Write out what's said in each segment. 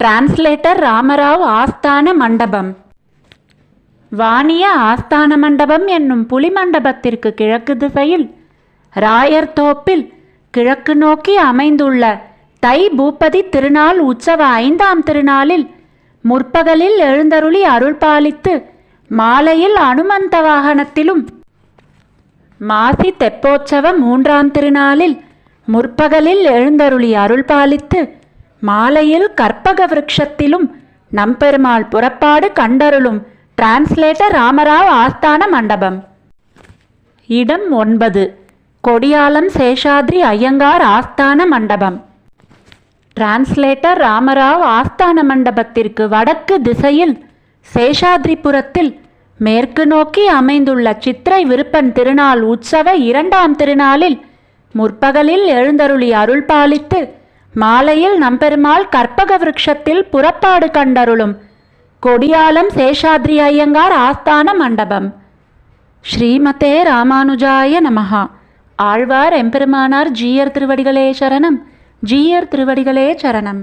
Translator Ramarao ஆஸ்தான மண்டபம் வாணிய ஆஸ்தான மண்டபம் என்னும் புலி மண்டபத்திற்கு கிழக்கு திசையில் ராயர் தோப்பில் கிழக்கு நோக்கி அமைந்துள்ள தை பூப்பதி திருநாள் உற்சவ ஐந்தாம் திருநாளில் முற்பகலில் எழுந்தருளி அருள் பாலித்து மாலையில் அனுமந்த வாகனத்திலும் மாசி தெப்போற்சவ மூன்றாம் திருநாளில் முற்பகலில் எழுந்தருளி அருள் பாலித்து மாலையில் கற்பக விருட்சத்திலும் நம்பெருமாள் புறப்பாடு கண்டருளும் டிரான்ஸ்லேட்டர் ராமராவ் ஆஸ்தான மண்டபம். இடம் ஒன்பது. கொடியாலம் சேஷாத்ரி ஐயங்கார் ஆஸ்தான மண்டபம். டிரான்ஸ்லேட்டர் ராமராவ் ஆஸ்தான மண்டபத்திற்கு வடக்கு திசையில் சேஷாத்ரிபுரத்தில் மேற்கு நோக்கி அமைந்துள்ள சித்திரை விருப்பன் திருநாள் உற்சவ இரண்டாம் திருநாளில் முற்பகலில் எழுந்தருளி அருள் பாலித்து மாலையில் நம்பெருமாள் கற்பக விருட்சத்தில் புறப்பாடு கண்டருளும். கொடியாலம் சேஷாத்ரி ஐயங்கார் ஆஸ்தான மண்டபம். ஸ்ரீமதே ராமானுஜாய நமஹா. ஆழ்வார் எம்பெருமானார் ஜீயர் திருவடிகளே சரணம். ஜீயர் திருவடிகளே சரணம்.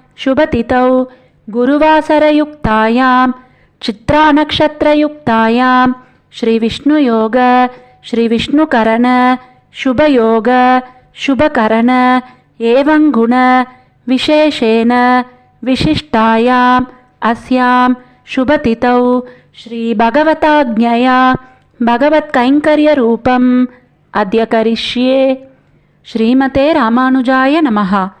शुभतिथौ गुरुवासरयुक्तायां चित्रानक्षत्रयुक्तायां श्रीविष्णुयोग श्रीविष्णुकरण शुभयोग शुभकरण एवं गुण विशेषेण विशिष्टायाम् अस्यां शुभतिथौ श्रीभगवताज्ञया भगवत्कैङ्कर्यरूपम् अद्य करिष्ये। श्रीमते रामानुजाय नमः।